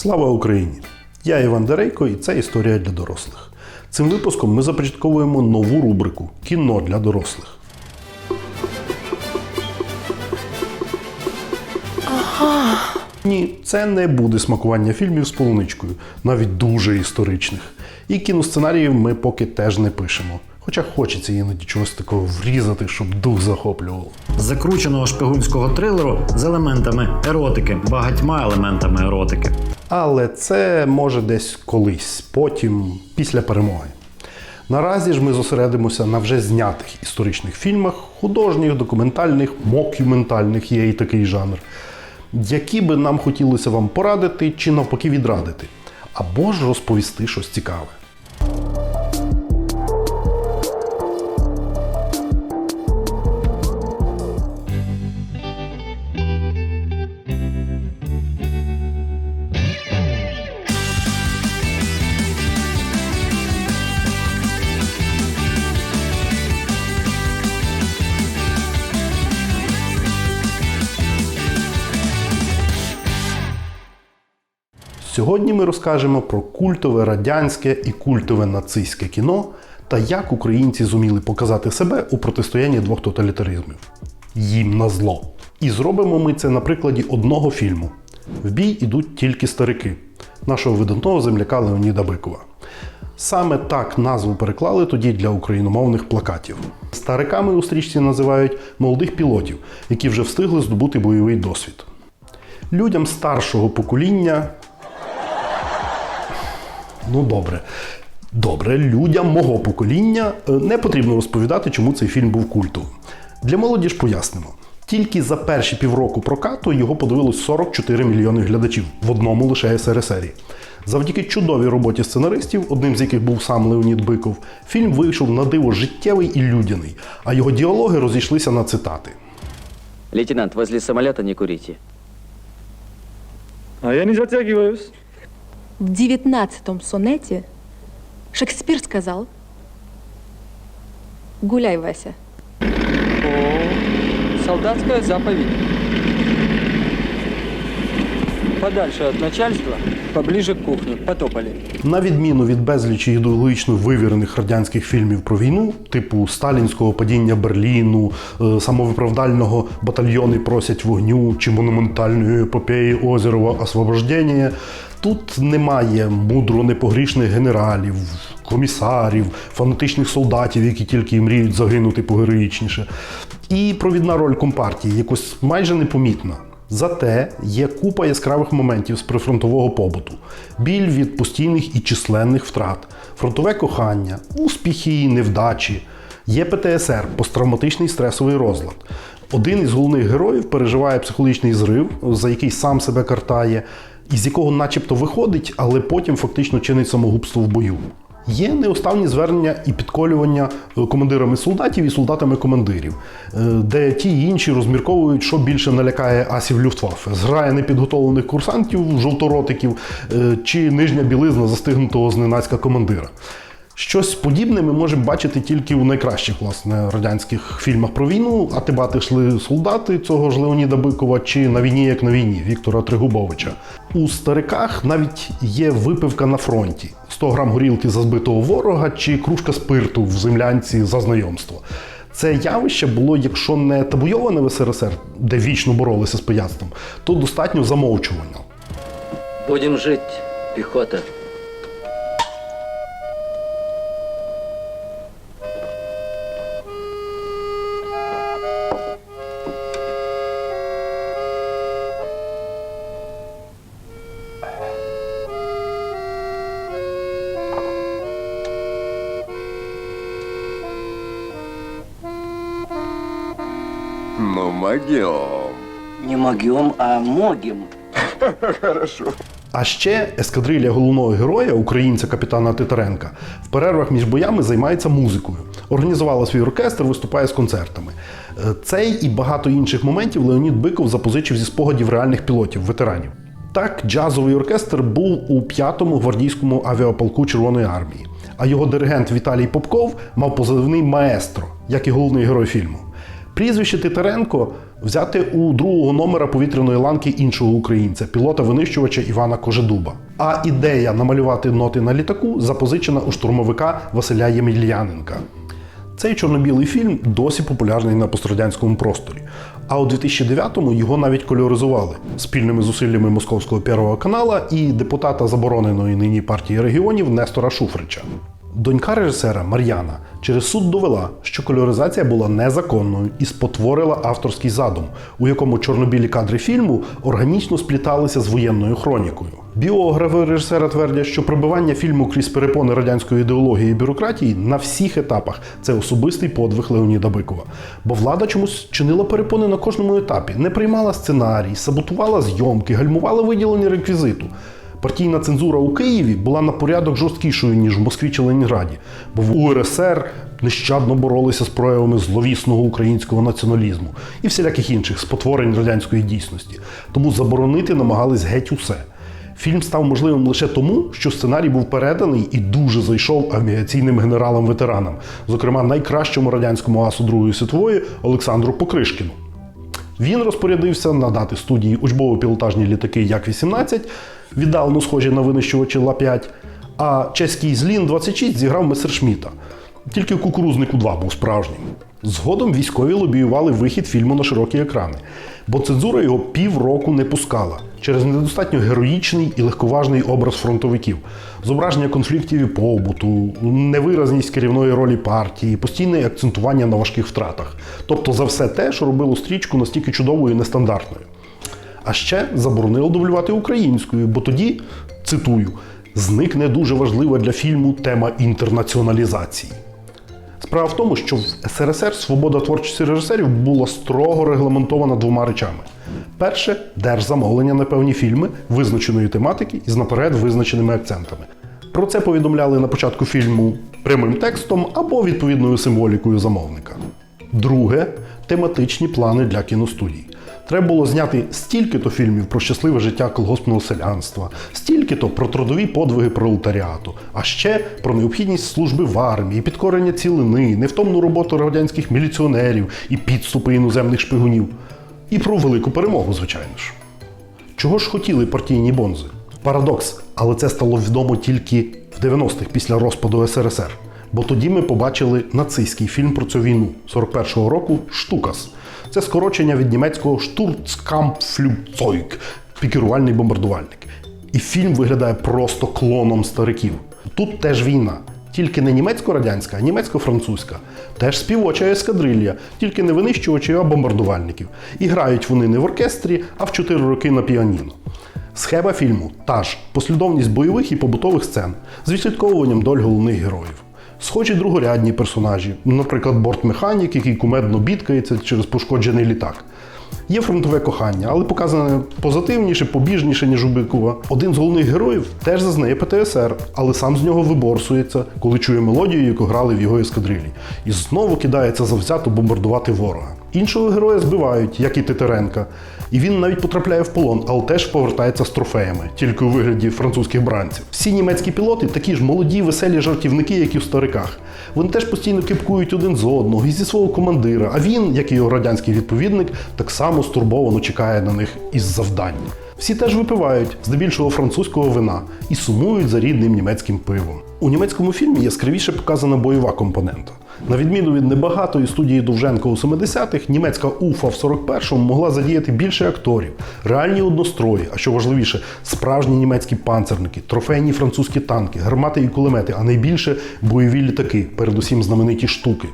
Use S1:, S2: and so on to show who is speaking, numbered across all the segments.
S1: Слава Україні! Я Іван Дерейко і це історія для дорослих. Цим випуском ми започатковуємо нову рубрику Кіно для дорослих. Ні, це не буде смакування фільмів з полуничкою, навіть дуже історичних. І кіносценаріїв ми поки теж не пишемо. Хоча хочеться іноді чогось такого врізати, щоб дух захоплювало.
S2: закрученого шпигунського трилеру з елементами еротики, багатьма елементами еротики.
S1: Але це може десь колись, потім, після перемоги. Наразі ж ми зосередимося на вже знятих історичних фільмах, художніх, документальних, мокюментальних є і такий жанр, які би нам хотілося вам порадити чи навпаки відрадити, або ж розповісти щось цікаве. Сьогодні ми розкажемо про культове радянське і культове нацистське кіно та як українці зуміли показати себе у протистоянні двох тоталітаризмів їм на зло. І зробимо ми це на прикладі одного фільму: В бій ідуть тільки старики нашого видатного земляка Леоніда Бикова. Саме так назву переклали тоді для україномовних плакатів. Стариками у стрічці називають молодих пілотів, які вже встигли здобути бойовий досвід. Людям старшого покоління Ну добре. Добре, людям мого покоління е, не потрібно розповідати, чому цей фільм був культовим. Для молоді ж пояснимо. Тільки за перші півроку прокату його подивилось 44 мільйони глядачів в одному лише СРСРі. Завдяки чудовій роботі сценаристів, одним з яких був сам Леонід Биков, фільм вийшов на диво життєвий і людяний, а його діалоги розійшлися на цитати.
S3: Лейтенант, возле самолета не курите.
S4: А я не затягиваюсь.
S5: В девятнадцатом сонете Шекспир сказал «Гуляй, Вася».
S6: О, солдатская заповедь. Подальше от начальства, поближе к кухне. Потопали.
S1: На відміну від безлічі ідеологічно вивірених радянських фільмів про війну, типу сталінського падіння Берліну, е, самовиправдального батальйони просять вогню чи монументальної епопеї Озерова освобождення, тут немає мудро непогрішних генералів, комісарів, фанатичних солдатів, які тільки й мріють загинути погероїчніше. І провідна роль компартії якось майже непомітна. Зате є купа яскравих моментів з прифронтового побуту: біль від постійних і численних втрат, фронтове кохання, успіхи і невдачі. Є ПТСР посттравматичний стресовий розлад. Один із головних героїв переживає психологічний зрив, за який сам себе картає, із якого начебто виходить, але потім фактично чинить самогубство в бою. Є неуставні звернення і підколювання е, командирами солдатів і солдатами командирів, е, де ті й інші розмірковують, що більше налякає асів Люфтваффе. Зграє непідготовлених курсантів, жовторотиків е, чи нижня білизна застигнутого зненацька командира. Щось подібне ми можемо бачити тільки у найкращих власне радянських фільмах про війну. А тибати йшли солдати цього ж Леоніда Бикова чи на війні, як на війні Віктора Тригубовича. У стариках навіть є випивка на фронті: 100 грам горілки за збитого ворога чи кружка спирту в землянці за знайомство. Це явище було, якщо не табуйоване в СРСР, де вічно боролися з пияцтвом, то достатньо замовчування.
S3: Будемо жить, пехота.
S7: Могем.
S8: Не могем, а могем.
S1: А ще ескадрилья головного героя, українця капітана Титаренка, в перервах між боями займається музикою. Організувала свій оркестр, виступає з концертами. Е, Цей і багато інших моментів Леонід Биков запозичив зі спогадів реальних пілотів, ветеранів. Так, джазовий оркестр був у 5-му гвардійському авіаполку Червоної армії, а його диригент Віталій Попков мав позивний маестро, як і головний герой фільму. Прізвище Титаренко взяте у другого номера повітряної ланки іншого українця, пілота-винищувача Івана Кожедуба. А ідея намалювати ноти на літаку запозичена у штурмовика Василя Ємельяненка. Цей чорно-білий фільм досі популярний на пострадянському просторі. А у 2009-му його навіть кольоризували спільними зусиллями московського первого канала і депутата забороненої нині партії регіонів Нестора Шуфрича. Донька режисера Мар'яна через суд довела, що кольоризація була незаконною і спотворила авторський задум, у якому чорнобілі кадри фільму органічно спліталися з воєнною хронікою. Біографи режисера твердять, що пробивання фільму крізь перепони радянської ідеології і бюрократії на всіх етапах це особистий подвиг Леоніда Бикова. Бо влада чомусь чинила перепони на кожному етапі, не приймала сценарій, саботувала зйомки, гальмувала виділення реквізиту. Партійна цензура у Києві була на порядок жорсткішою, ніж в Москві чи Ленінграді, бо в УРСР нещадно боролися з проявами зловісного українського націоналізму і всіляких інших спотворень радянської дійсності. Тому заборонити намагались геть усе. Фільм став можливим лише тому, що сценарій був переданий і дуже зайшов авіаційним генералам-ветеранам, зокрема найкращому радянському асу Другої світової Олександру Покришкіну. Він розпорядився надати студії учбово-пілотажні літаки Як-18, віддалено схожі на винищувачі Ла-5, а чеський Злін-26 зіграв Месершміта. Тільки кукурузник У-2 був справжнім. Згодом військові лобіювали вихід фільму на широкі екрани, бо цензура його півроку не пускала через недостатньо героїчний і легковажний образ фронтовиків, зображення конфліктів і побуту, невиразність керівної ролі партії, постійне акцентування на важких втратах. Тобто за все те, що робило стрічку настільки чудовою і нестандартною. А ще заборонили дублювати українською, бо тоді, цитую, зникне дуже важлива для фільму тема інтернаціоналізації. Справа в тому, що в СРСР свобода творчості режисерів була строго регламентована двома речами: перше держзамовлення на певні фільми визначеної тематики і з наперед визначеними акцентами. Про це повідомляли на початку фільму прямим текстом або відповідною символікою замовника. Друге тематичні плани для кіностудій. Треба було зняти стільки-то фільмів про щасливе життя колгоспного селянства, стільки-то про трудові подвиги пролетаріату, а ще про необхідність служби в армії, підкорення цілини, невтомну роботу радянських міліціонерів і підступи іноземних шпигунів. І про велику перемогу, звичайно ж. Чого ж хотіли партійні бонзи? Парадокс, але це стало відомо тільки в 90-х після розпаду СРСР. Бо тоді ми побачили нацистський фільм про цю війну 41-го року Штукас. Це скорочення від німецького Sturzkampfflugzeug – пікірувальний бомбардувальник. І фільм виглядає просто клоном стариків. Тут теж війна. Тільки не німецько-радянська, а німецько-французька. Теж співоча ескадрилья, тільки не винищувачі, а бомбардувальників. І грають вони не в оркестрі, а в 4 роки на піаніно. Схема фільму та ж послідовність бойових і побутових сцен з відслідковуванням доль головних героїв. Схожі другорядні персонажі, наприклад, бортмеханік, який кумедно бідкається через пошкоджений літак. Є фронтове кохання, але показане позитивніше, побіжніше, ніж у Бикова. Один з головних героїв теж зазнає ПТСР, але сам з нього виборсується, коли чує мелодію, яку грали в його ескадрилі, і знову кидається завзято бомбардувати ворога. Іншого героя збивають, як і Титаренка, і він навіть потрапляє в полон, але теж повертається з трофеями, тільки у вигляді французьких бранців. Всі німецькі пілоти такі ж молоді, веселі жартівники, як і в стариках. Вони теж постійно кипкують один з одного і зі свого командира. А він, як і його радянський відповідник, так само стурбовано чекає на них із завдань. Всі теж випивають, здебільшого французького вина, і сумують за рідним німецьким пивом. У німецькому фільмі яскравіше показана бойова компонента. На відміну від небагатої студії Довженка у 70-х, німецька Уфа в 41-му могла задіяти більше акторів, реальні однострої, а що важливіше, справжні німецькі панцерники, трофейні французькі танки, гармати і кулемети, а найбільше бойові літаки, передусім знамениті штуки.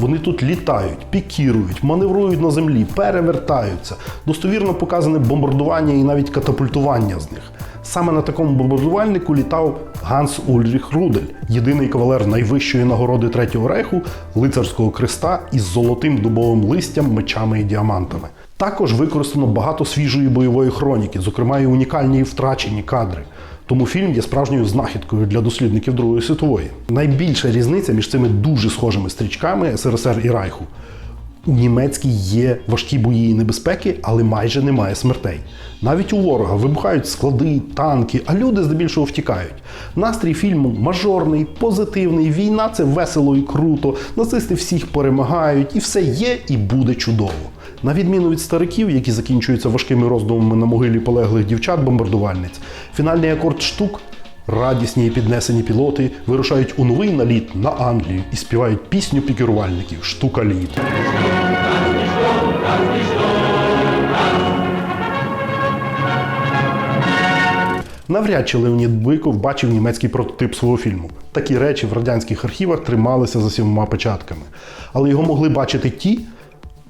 S1: Вони тут літають, пікірують, маневрують на землі, перевертаються. Достовірно показане бомбардування і навіть катапультування з них. Саме на такому бомбардувальнику літав Ганс Ульріх Рудель, єдиний кавалер найвищої нагороди Третього рейху, лицарського креста із золотим дубовим листям, мечами і діамантами. Також використано багато свіжої бойової хроніки, зокрема і унікальні втрачені кадри. Тому фільм є справжньою знахідкою для дослідників Другої світової. Найбільша різниця між цими дуже схожими стрічками СРСР і Райху У німецькій є важкі бої і небезпеки, але майже немає смертей. Навіть у ворога вибухають склади, танки, а люди здебільшого втікають. Настрій фільму мажорний, позитивний. Війна це весело і круто. Нацисти всіх перемагають, і все є і буде чудово. На відміну від стариків, які закінчуються важкими роздумами на могилі полеглих дівчат-бомбардувальниць, фінальний акорд штук Радісні і піднесені пілоти вирушають у новий наліт на Англію і співають пісню пікерувальників Штука літ. Навряд чи Леонід Биков бачив німецький прототип свого фільму. Такі речі в радянських архівах трималися за сімома печатками. Але його могли бачити ті,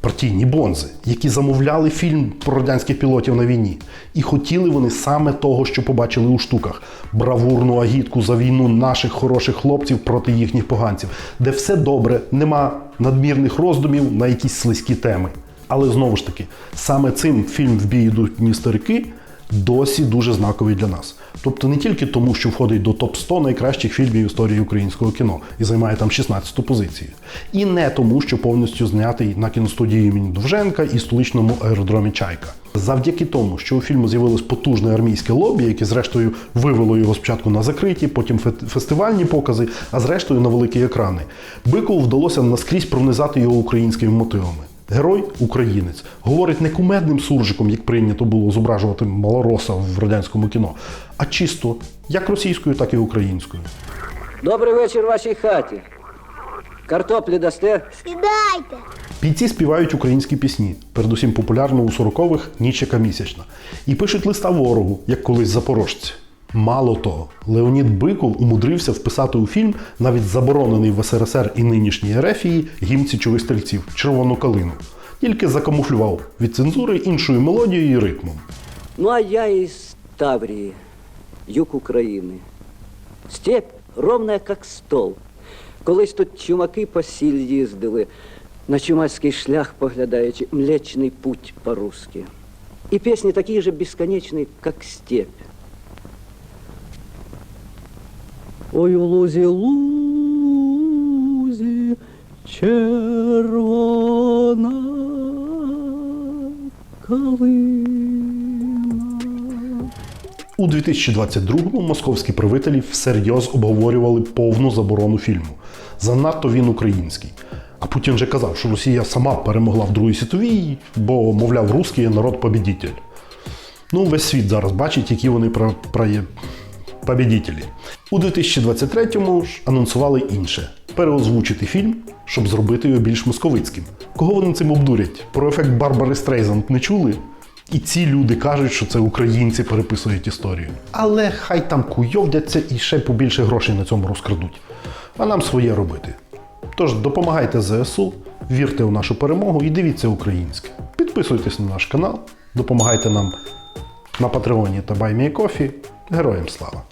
S1: партійні бонзи, які замовляли фільм про радянських пілотів на війні. І хотіли вони саме того, що побачили у штуках: бравурну агітку за війну наших хороших хлопців проти їхніх поганців, де все добре, нема надмірних роздумів на якісь слизькі теми. Але знову ж таки, саме цим фільм В бій йдуть ні старики досі дуже знаковий для нас. Тобто не тільки тому, що входить до топ-100 найкращих фільмів історії українського кіно і займає там 16-ту позицію. І не тому, що повністю знятий на кіностудії імені Довженка і столичному аеродромі Чайка. Завдяки тому, що у фільму з'явилось потужне армійське лобі, яке зрештою вивело його спочатку на закриті, потім фестивальні покази, а зрештою на великі екрани. Бикову вдалося наскрізь пронизати його українськими мотивами. Герой українець говорить не кумедним суржиком, як прийнято було зображувати малороса в радянському кіно, а чисто як російською, так і українською.
S3: Добрий вечір вашій хаті. Картоплі дасте?
S4: Сідайте.
S1: Бійці співають українські пісні, передусім популярну у 40-х ніч яка місячна, і пишуть листа ворогу, як колись запорожці. Мало того, Леонід Биков умудрився вписати у фільм навіть заборонений в СРСР і нинішній Ерефії гімн січових стрільців Червону калину. Тільки закамуфлював від цензури іншою мелодією і ритмом.
S3: Ну, а я із Таврії, юг України. Степь ровна, як стол. Колись тут чумаки по сіль їздили, на чумацький шлях поглядаючи, млечний путь по-русски. І пісні такі же безконечні, як степь. Ой, у лузі, лузі, червона калина.
S1: У 2022-му московські правителі всерйоз обговорювали повну заборону фільму. Занадто він український. А Путін же казав, що Росія сама перемогла в Другій світовій, бо, мовляв, русський народ побідітель. Ну, весь світ зараз бачить, які вони про, про побідітелі. У 2023-му ж анонсували інше переозвучити фільм, щоб зробити його більш московицьким. Кого вони цим обдурять? Про ефект Барбари Стрейзанд не чули? І ці люди кажуть, що це українці переписують історію. Але хай там куйовдяться і ще побільше грошей на цьому розкрадуть. А нам своє робити. Тож допомагайте ЗСУ, вірте у нашу перемогу і дивіться українське. Підписуйтесь на наш канал, допомагайте нам на Патреоні та Баймії Кофі. Героям слава!